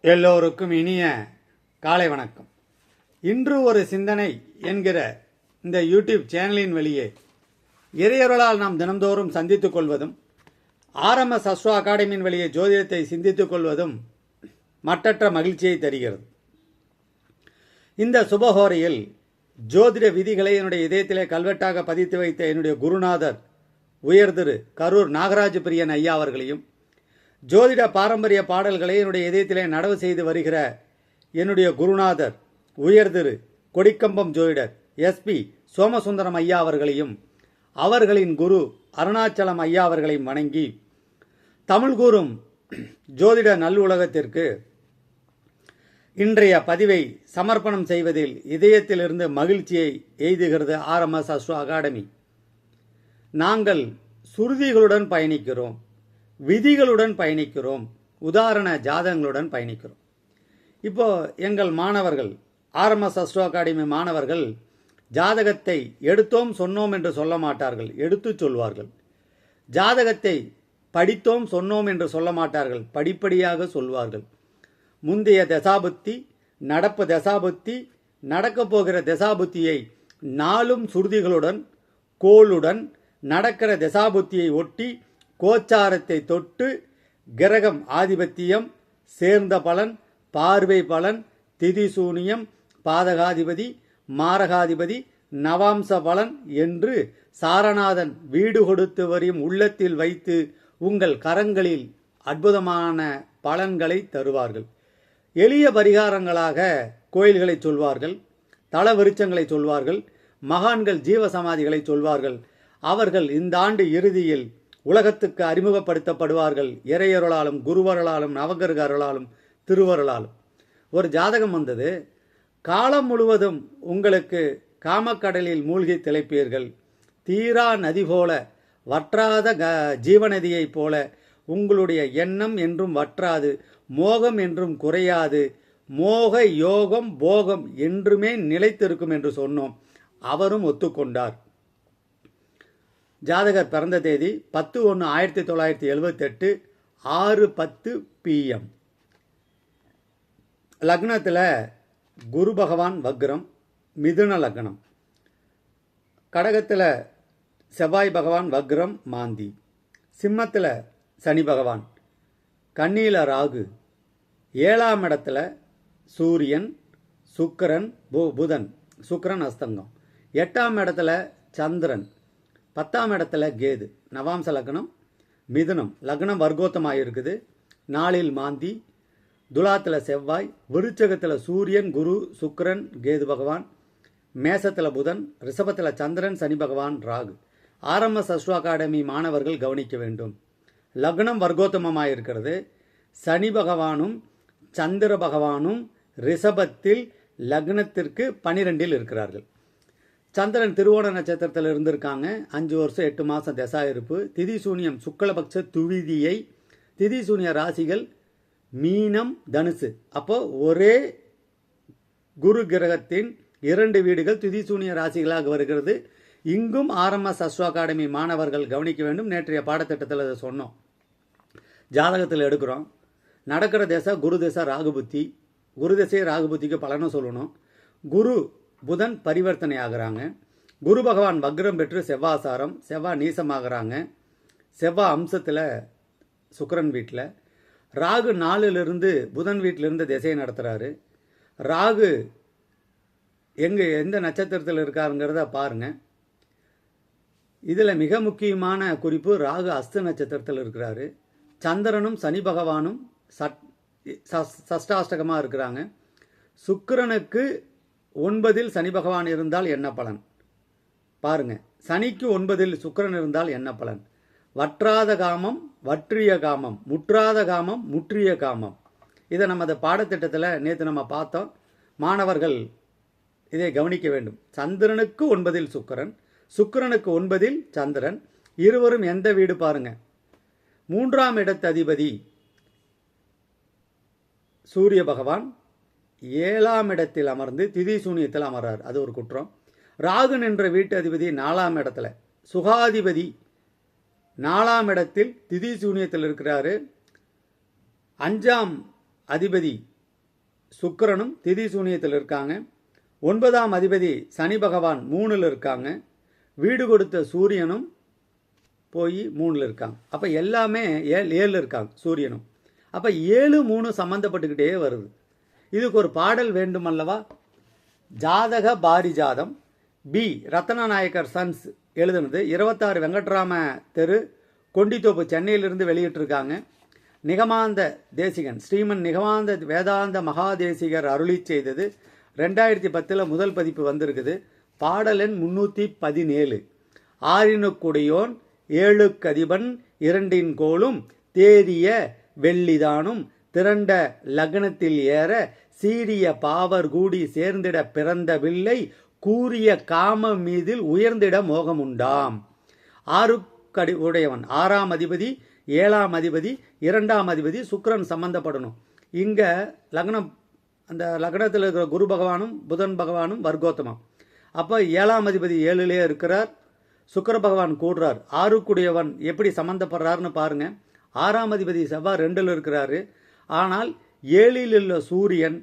எல்லோருக்கும் இனிய காலை வணக்கம். இன்று ஒரு சிந்தனை என்கிற இந்த யூடியூப் சேனலின் வழியே இறையொருளால் நாம் தினந்தோறும் சந்தித்துக் கொள்வதும் ஆர்எம்எஸ் அஸ்வா அகாடமியின் வழியே ஜோதிடத்தை சிந்தித்துக் கொள்வதும் மட்டற்ற மகிழ்ச்சியை தருகிறது. இந்த சுபஹோரையில் ஜோதிட விதிகளை என்னுடைய இதயத்திலே கல்வெட்டாக பதித்து வைத்த என்னுடைய குருநாதர் உயர்திரு கரூர் நாகராஜ பிரியன் ஐயா அவர்களையும் ஜோதிட பாரம்பரிய பாடல்களை என்னுடைய இதயத்திலே நடவு செய்து வருகிற என்னுடைய குருநாதர் உயர்திரு கொடிக்கம்பம் ஜோதிடர் எஸ்பி சோமசுந்தரம் ஐயா அவர்களையும் அவர்களின் குரு அருணாச்சலம் ஐயா அவர்களையும் வணங்கி தமிழ் கூறும் ஜோதிட நல்லுலகத்திற்கு இன்றைய பதிவை சமர்ப்பணம் செய்வதில் இதயத்திலிருந்து மகிழ்ச்சியை எய்துகிறது ஆர்எம்எஸ் அஸ்ரோ அகாடமி. நாங்கள் சுருதிகளுடன் பயணிக்கிறோம். விதிகளுடன் பயணிக்கிறோம் உதாரண ஜாதகங்களுடன் பயணிக்கிறோம். இப்போ எங்கள் மாணவர்கள் ஆர்எம்எஸ் அஸ்ட்ரோ அகாடமி மாணவர்கள் ஜாதகத்தை எடுத்தோம் சொன்னோம் என்று சொல்ல மாட்டார்கள் எடுத்துச் சொல்வார்கள். ஜாதகத்தை படித்தோம் சொன்னோம் என்று சொல்ல மாட்டார்கள் படிப்படியாக சொல்வார்கள். முந்தைய தசாபுத்தி நடப்பு தசாபுத்தி நடக்கப் போகிற தசாபுத்தியை நாளும் சுருதிகளுடன் கோளுடன் நடக்கிற தசாபுத்தியை ஒட்டி கோச்சாரத்தை தொட்டு கிரகம் ஆதிபத்தியம் சேர்ந்த பலன் பார்வை பலன் திதி சூனியம் பாதகாதிபதி மாரகாதிபதி நவாம்ச பலன் என்று சாரநாதன் வீடு கொடுத்து வரையும் உள்ளத்தில் வைத்து உங்கள் கரங்களில் அற்புதமான பலன்களை தருவார்கள். எளிய பரிகாரங்களாக கோயில்களை சொல்வார்கள் தல விருச்சங்களை சொல்வார்கள் மகான்கள் ஜீவசமாதிகளை சொல்வார்கள். அவர்கள் இந்த ஆண்டு இறுதியில் உலகத்துக்கு அறிமுகப்படுத்தப்படுவார்கள். இறையருளாலும் குருவருளாலும் நவகருகர்களாலும் திருவருளாலும். ஒரு ஜாதகம் வந்தது. காலம் முழுவதும் உங்களுக்கு காமக்கடலில் மூழ்கி திளைப்பீர்கள். தீரா நதி போல வற்றாத க ஜீவநதியைப் போல உங்களுடைய எண்ணம் என்றும் வற்றாது மோகம் என்றும் குறையாது. மோக யோகம் போகம் என்றுமே நிலைத்திருக்கும் என்று சொன்னோம். அவரும் ஒத்துக்கொண்டார். ஜாதகர் பிறந்த தேதி பத்து ஒன்று ஆயிரத்தி தொள்ளாயிரத்தி எழுபத்தெட்டு ஆறு பத்து பிஎம் லக்னத்தில் குரு பகவான் வக்ரம் மிதுன லக்னம். கடகத்தில் செவ்வாய் பகவான் வக்ரம் மாந்தி. சிம்மத்தில் சனி பகவான். கண்ணியில் ராகு. ஏழாம் இடத்துல சூரியன் சுக்கரன் பு புதன். சுக்கரன் அஸ்தங்கம். எட்டாம் இடத்துல சந்திரன். பத்தாம் இடத்துல கேது நவாம்ச லக்னம் மிதுனம் லக்னம் வர்க்கோத்தமாக இருக்குது. நாளில் மாந்தி துலாத்தில் செவ்வாய் விருச்சகத்தில் சூரியன் குரு சுக்கரன் கேது பகவான் மேசத்தில் புதன் ரிஷபத்தில் சந்திரன் சனி பகவான் ராகு. ஆரம்ப அஸ்ட்ரோ அகாடமி மாணவர்கள் கவனிக்க வேண்டும். லக்னம் வர்க்கோத்தமமாக இருக்கிறது. சனி பகவானும் சந்திர பகவானும் ரிஷபத்தில் லக்னத்திற்கு பனிரெண்டில் இருக்கிறார்கள். சந்திரன் திருவோண நட்சத்திரத்தில் இருந்திருக்காங்க. அஞ்சு வருஷம் எட்டு மாதம் திசா இருப்பு திதி சூனியம் சுக்லபக்ஷ துவிதியை திதி சூனிய ராசிகள் மீனம் தனுசு. அப்போ ஒரே குரு கிரகத்தின் இரண்டு வீடுகள் திதி சூனிய ராசிகளாக வருகிறது. இங்கும் ஆர்எம்எஸ் அஸ்வ அகாடமி மாணவர்கள் கவனிக்க வேண்டும். நேற்றைய பாடத்திட்டத்தில் அதை சொன்னோம். ஜாதகத்தில் எடுக்கிறோம். நடக்கிற திசை குரு திசை ராகுபுத்தி. குரு திசை ராகுபுத்திக்கு பலனும் சொல்லணும். குரு புதன் பரிவர்த்தனை ஆகிறாங்க குரு பகவான் வக்ரம் பெற்று செவ்வாசாரம் செவ்வாய் நீசமாகறாங்க. செவ்வாய் அம்சத்தில் சுக்கரன் வீட்டில் ராகு நாலுலேருந்து புதன் வீட்டிலிருந்து திசையை நடத்துகிறாரு ராகு எங்கே எந்த நட்சத்திரத்தில் இருக்காருங்கிறத பாருங்கள் இதில் மிக முக்கியமான குறிப்பு ராகு அஸ்த நட்சத்திரத்தில் இருக்கிறாரு. சந்திரனும் சனி பகவானும் சட் சஸ்- சஷ்டாஷ்டகமாக இருக்கிறாங்க. சுக்கரனுக்கு ஒன்பதில் சனி பகவான் இருந்தால் என்ன பலன்? பாருங்க. சனிக்கு ஒன்பதில் சுக்கிரன் இருந்தால் என்ன பலன்? வற்றாத காமம் வற்றிய காமம் முற்றாத காமம் முற்றிய காமம். இதை நமது பாடத்திட்டத்தில் நேற்று நம்ம பார்த்தோம். மாணவர்கள் இதை கவனிக்க வேண்டும். சந்திரனுக்கு ஒன்பதில் சுக்கிரன் சுக்கிரனுக்கு ஒன்பதில் சந்திரன். இருவரும் எந்த வீடு பாருங்க? மூன்றாம் இடத்து அதிபதி சூரிய பகவான் ஏழாம் இடத்தில் அமர்ந்து திதி சூனியத்தில் அமர்றார். அது ஒரு குற்றம். ராகுன் என்ற வீட்டு அதிபதி நாலாம் இடத்துல சுகாதிபதி நாலாம் இடத்தில் திதி சூனியத்தில் இருக்கிறாரு. அஞ்சாம் அதிபதி சுக்கிரனும் திதி சூனியத்தில் இருக்காங்க. ஒன்பதாம் அதிபதி சனி பகவான் மூணில் இருக்காங்க. வீடு கொடுத்த சூரியனும் போய் மூணில் இருக்காங்க. அப்போ எல்லாமே ஏழு ஏழில் இருக்காங்க சூரியனும். அப்போ ஏழு மூணு சம்மந்தப்பட்டுக்கிட்டே வருது. இதுக்கு ஒரு பாடல் வேண்டுமல்லவா? ஜாதக பாரிஜாதம். பி ரத்னநாயக்கர் சன்ஸ் எழுதுனது. இருபத்தாறு வெங்கட்ராம தெரு கொண்டித்தோப்பு சென்னையிலிருந்து வெளியிட்டிருக்காங்க. நிகமாந்த தேசிகன் ஸ்ரீமன் நிகமாந்த வேதாந்த மகாதேசிகர் அருளி செய்தது. ரெண்டாயிரத்தி பத்தில் முதல் பதிப்பு வந்திருக்குது. பாடல் எண் முன்னூற்றி பதினேழு. ஆறினுக்குடையோன் ஏழுக்கதிபன் இரண்டின் கோலும் தேரிய வெள்ளிதானும் திரண்ட லக்னத்தில் ஏற சீரிய பாவர் கூடி சேர்ந்திட பிறந்த வில்லை கூறிய காம மீதில் உயர்ந்திட மோகமுண்டாம். ஆறு கடி உடையவன். ஆறாம் அதிபதி ஏழாம் அதிபதி இரண்டாம் அதிபதி சுக்கரன் சம்பந்தப்படணும். இங்க லக்னம் அந்த லக்னத்தில் இருக்கிற குரு பகவானும் புதன் பகவானும் வர்க்கோத்தமம். அப்போ ஏழாம் அதிபதி ஏழுலேயே இருக்கிறார். சுக்கர பகவான் கூடுறார். ஆறுக்குடையவன் எப்படி சம்மந்தப்படுறாருன்னு பாருங்க. ஆறாம் அதிபதி செவ்வாய் ரெண்டில் இருக்கிறாரு. ஆனால் ஏழில் உள்ள சூரியன்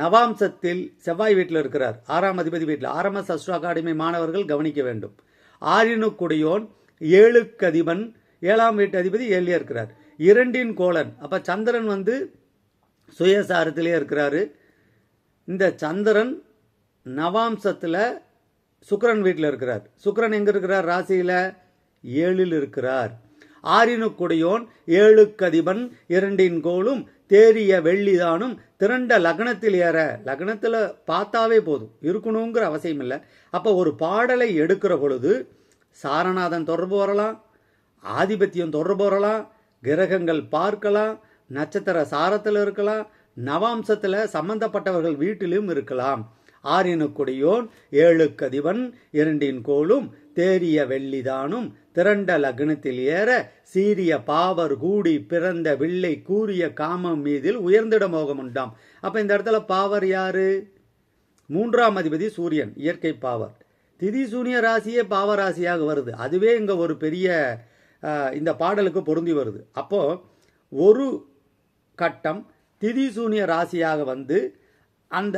நவாம்சத்தில் செவ்வாய் வீட்டில் இருக்கிறார். ஆறாம் அதிபதி வீட்டில். ஆர்எம்எஸ் அஸ்ட்ரோ அகாடமி மாணவர்கள் கவனிக்க வேண்டும். ஆறினுக்குடையோன் ஏழுக்கு அதிபன் ஏழாம் வீட்டு அதிபதி ஏழிலே இருக்கிறார். இரண்டின் கோலன் அப்போ சந்திரன் வந்து சுயசாரத்திலே இருக்கிறாரு. இந்த சந்திரன் நவாம்சத்தில் சுக்கரன் வீட்டில் இருக்கிறார். சுக்கரன் எங்கே இருக்கிறார்? ராசியில் ஏழில் இருக்கிறார். ஆறினுக்குடையோன் ஏழுக்கதிபன் இரண்டின் கோலும் தேறிய வெள்ளிதானும் திரண்ட லக்னத்தில் ஏற. லக்னத்தில் பார்த்தாவே போதும். இருக்கணுங்கிற அவசியம் இல்லை அப்போ ஒரு பாடலை எடுக்கிற பொழுது சாரநாதன் தொடர்பு வரலாம் ஆதிபத்தியம் தொடர்பு வரலாம் கிரகங்கள் பார்க்கலாம் நட்சத்திர சாரத்தில் இருக்கலாம் நவாம்சத்தில் சம்பந்தப்பட்டவர்கள் வீட்டிலும் இருக்கலாம். ஆறினுக்குடியோன் கதிவன் இரண்டின் கோலும் தேறிய வெள்ளிதானும் திரண்ட லக்னத்தில் ஏற சீரிய பாவர் கூடி பிறந்த வில்லை கூறிய காமம் மீதில் உயர்ந்திட மோகம் உண்டாம் அப்ப இந்த இடத்துல பாவர் யாரு? மூன்றாம் அதிபதி சூரியன் இயற்கை பாவர். திதி சூனிய ராசியே பாவராசியாக வருது. அதுவே இங்க ஒரு பெரிய இந்த பாடலுக்கு பொருந்தி வருது. அப்போ ஒரு கட்டம் திதி சூனிய ராசியாக வந்து அந்த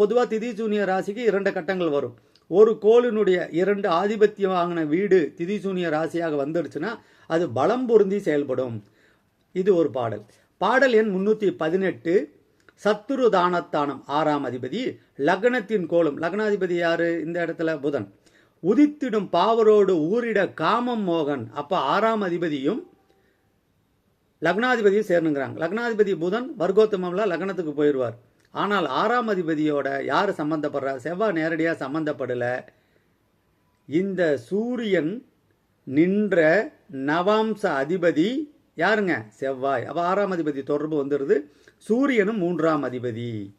பொதுவாக திதி சூனிய ராசிக்கு இரண்டு கட்டங்கள் வரும். ஒரு கோளினுடைய இரண்டு ஆதிபத்தியம் வாங்கின வீடு திதி சூனிய ராசியாக வந்துடுச்சுன்னா அது பலம் பொருந்தி செயல்படும். இது ஒரு பாடல். பாடல் எண் முன்னூற்றி பதினெட்டு சத்துரு தானத்தானம் ஆறாம் அதிபதி லக்னத்தின் கோலம். லக்னாதிபதி யாரு? இந்த இடத்துல புதன். உதித்திடும் பாவரோடு ஊரிட காமம் மோகன். அப்ப ஆறாம் அதிபதியும் லக்னாதிபதியும் சேர்னுங்கிறாங்க லக்னாதிபதி புதன் வர்க்கோத்தமம்ல லக்னத்துக்கு போயிடுவார் ஆனால் ஆறாம் அதிபதியோட யார் சம்மந்தப்படுறா செவ்வாய் நேரடியாக சம்மந்தப்படலை இந்த சூரியன் நின்ற நவாம்ச அதிபதி யாருங்க? செவ்வாய். அப்போ ஆறாம் அதிபதி தொடர்பு வந்துடுது சூரியனும் மூன்றாம் அதிபதி.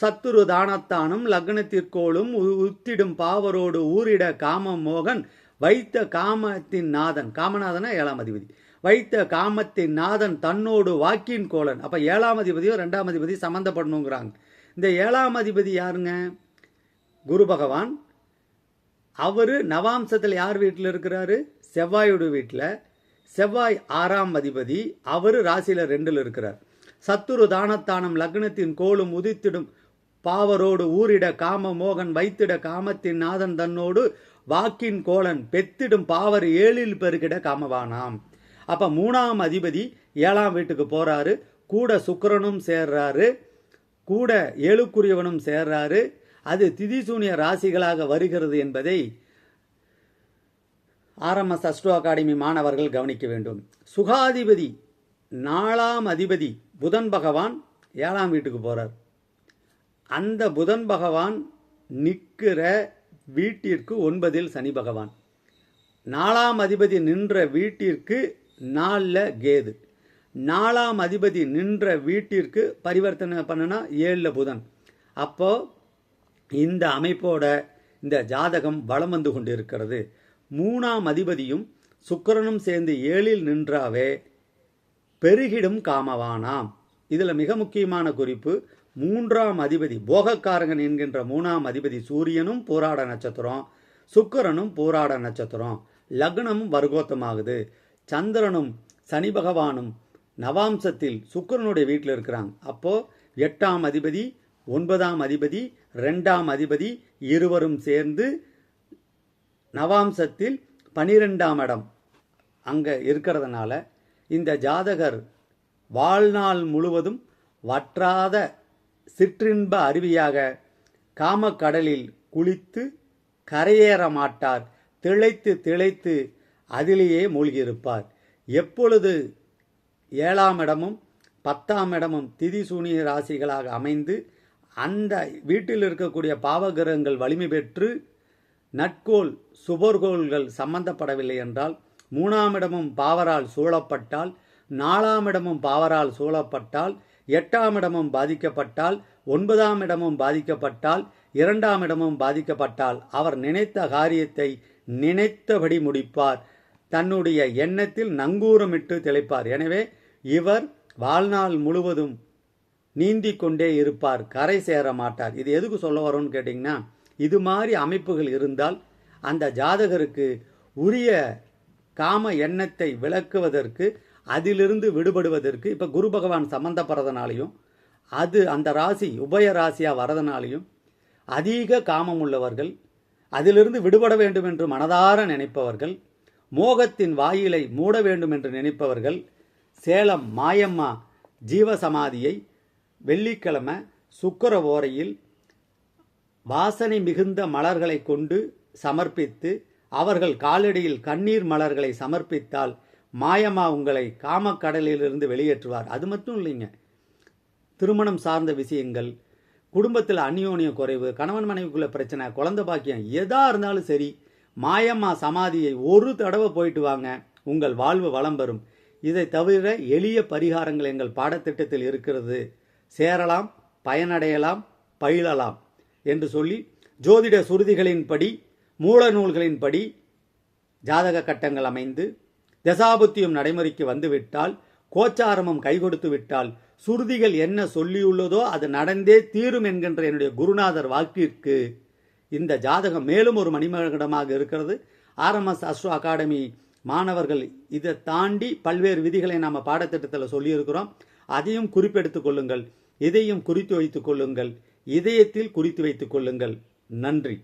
சத்துரு தானத்தானும் லக்னத்திற்கோளும் உ- உத்திடும் பாவரோடு ஊரிட காம மோகன் வைத்த காமத்தின் நாதன். காமநாதனா ஏழாம் அதிபதி. வைத்த காமத்தின் நாதன் தன்னோடு வாக்கின் கோலன். அப்போ ஏழாம் அதிபதியும் ரெண்டாம் அதிபதி சம்மந்தப்படணுங்கிறாங்க இந்த ஏழாம் அதிபதி யாருங்க? குரு பகவான். அவர் நவாம்சத்தில் யார் வீட்டில் இருக்கிறாரு? செவ்வாயோட வீட்டில். செவ்வாய் ஆறாம் அதிபதி. அவர் ராசியில் ரெண்டில் இருக்கிறார். சத்துரு தானத்தானம் லக்னத்தின் கோலும் உதித்திடும். பாவரோடு ஊரிட காம மோகன் வைத்திட காமத்தின் நாதன் தன்னோடு வாக்கின் கோலன். பெத்திடும் பாவர் ஏழில் பெருகிட காமவானாம். அப்போ மூணாம் அதிபதி ஏழாம் வீட்டுக்கு போகிறாரு கூட சுக்கிரனும் சேர்றாரு. கூட ஏழுக்குரியவனும் சேர்றாரு. அது திதிசூனிய ராசிகளாக வருகிறது என்பதை ஆர்எம்எஸ் அஸ்ட்ரோ அகாடமி மாணவர்கள் கவனிக்க வேண்டும். சுகாதிபதி நாலாம் அதிபதி புதன் பகவான் ஏழாம் வீட்டுக்கு போகிறார் அந்த புதன் பகவான் நிற்கிற வீட்டிற்கு ஒன்பதில் சனி பகவான். நாலாம் அதிபதி நின்ற வீட்டிற்கு நாலில் கேது. நாலாம் அதிபதி நின்ற வீட்டிற்கு பரிவர்த்தனை பண்ணனா ஏழில் புதன். அப்போ இந்த அமைப்போட இந்த ஜாதகம் வலம் வந்து கொண்டிருக்கிறது. மூணாம் அதிபதியும் சுக்கிரனும் சேர்ந்து ஏழில் நின்றாவே பெருகிடும் காமவானாம். இதில் மிக முக்கியமான குறிப்பு மூன்றாம் அதிபதி போகக்காரகன் என்கின்ற மூணாம் அதிபதி சூரியனும் போராட நட்சத்திரம் சுக்கரனும் போராட நட்சத்திரம் லக்னமும் வர்க்கோத்தமாகுது சந்திரனும் சனி பகவானும் நவாம்சத்தில் சுக்கரனுடைய வீட்டில் இருக்கிறாங்க. அப்போ எட்டாம் அதிபதி ஒன்பதாம் அதிபதி ரெண்டாம் அதிபதி இருவரும் சேர்ந்து நவாம்சத்தில் பனிரெண்டாம் இடம் அங்கே இருக்கிறதுனால இந்த ஜாதகர் வாழ்நாள் முழுவதும் வற்றாத சிற்றின்ப அருவியாக காமக்கடலில் குளித்து கரையேற மாட்டார். திளைத்து திளைத்து அதிலேயே மூழ்கியிருப்பார். எப்பொழுது ஏழாம் இடமும் பத்தாம் இடமும் திதி சூனிய ராசிகளாக அமைந்து அந்த வீட்டில் இருக்கக்கூடிய பாவகிரகங்கள் வலிமை பெற்று நட்கோல் சுபர்கோள்கள் சம்பந்தப்படவில்லை என்றால் மூணாம் இடமும் பாவரால் சூழப்பட்டால் நாலாம் இடமும் பாவரால் சூழப்பட்டால் எட்டாம் இடமும் பாதிக்கப்பட்டால் ஒன்பதாம் இடமும் பாதிக்கப்பட்டால் இரண்டாம் இடமும் பாதிக்கப்பட்டால் அவர் நினைத்த காரியத்தை நினைத்தபடி முடிப்பார். தன்னுடைய எண்ணத்தில் நங்கூரமிட்டு திளைப்பார். எனவே இவர் வாழ்நாள் முழுவதும் நீந்தி கொண்டே இருப்பார் கரை சேர மாட்டார். இது எதுக்கு சொல்ல வரோம்னு கேட்டிங்கன்னா இது மாதிரி அமைப்புகள் இருந்தால் அந்த ஜாதகருக்கு உரிய காம எண்ணத்தை விளக்குவதற்கு அதிலிருந்து விடுபடுவதற்கு இப்போ குரு பகவான் சம்பந்தப்படுறதுனாலையும் அது அந்த ராசி உபய ராசியாக வரதுனாலையும் அதிக காமம் உள்ளவர்கள் அதிலிருந்து விடுபட வேண்டும் என்று மனதார நினைப்பவர்கள் மோகத்தின் வாயிலை மூட வேண்டும் என்று நினைப்பவர்கள் சேலம் மாயம்மா ஜீவசமாதியை வெள்ளிக்கிழமை சுக்கர ஓரையில் வாசனை மிகுந்த மலர்களை கொண்டு சமர்ப்பித்து அவர்கள் காலடியில் கண்ணீர் மலர்களை சமர்ப்பித்தால் மாயமா உங்களை காமக்கடலிலிருந்து வெளியேற்றுவார். அது மட்டும் இல்லைங்க. திருமணம் சார்ந்த விஷயங்கள் குடும்பத்தில் அந்யோன்ய குறைவு கணவன் மனைவிக்குள்ள பிரச்சனை குழந்தை பாக்கியம் எதா இருந்தாலும் சரி மாயம்மா சமாதியை ஒரு தடவை போயிட்டு வாங்க. உங்கள் வாழ்வு வளம் பெறும். இதை தவிர எளிய பரிகாரங்கள் எங்கள் பாடத்திட்டத்தில் இருக்கிறது. சேரலாம் பயனடையலாம் பயிலலாம் என்று சொல்லி ஜோதிட சுருதிகளின்படி மூல நூல்களின்படி ஜாதக கட்டங்கள் அமைந்து தசாபுத்தியும் நடைமுறைக்கு வந்துவிட்டால் கோச்சாரமும் கை கொடுத்து விட்டால் சுருதிகள் என்ன சொல்லியுள்ளதோ அது நடந்தே தீரும் என்கின்ற என்னுடைய குருநாதர் வாக்கிற்கு இந்த ஜாதகம் மேலும் ஒரு மணிமகடமாக இருக்கிறது. ஆர்எம்எஸ் அஸ்ட்ரோ அகாடமி மாணவர்கள் இதை தாண்டி பல்வேறு விதிகளை நாம் பாடத்திட்டத்தில் சொல்லியிருக்கிறோம். அதையும் குறிப்பெடுத்துக் கொள்ளுங்கள். இதையும் குறித்து வைத்துக் கொள்ளுங்கள். இதயத்தில் குறித்து வைத்துக் கொள்ளுங்கள். நன்றி.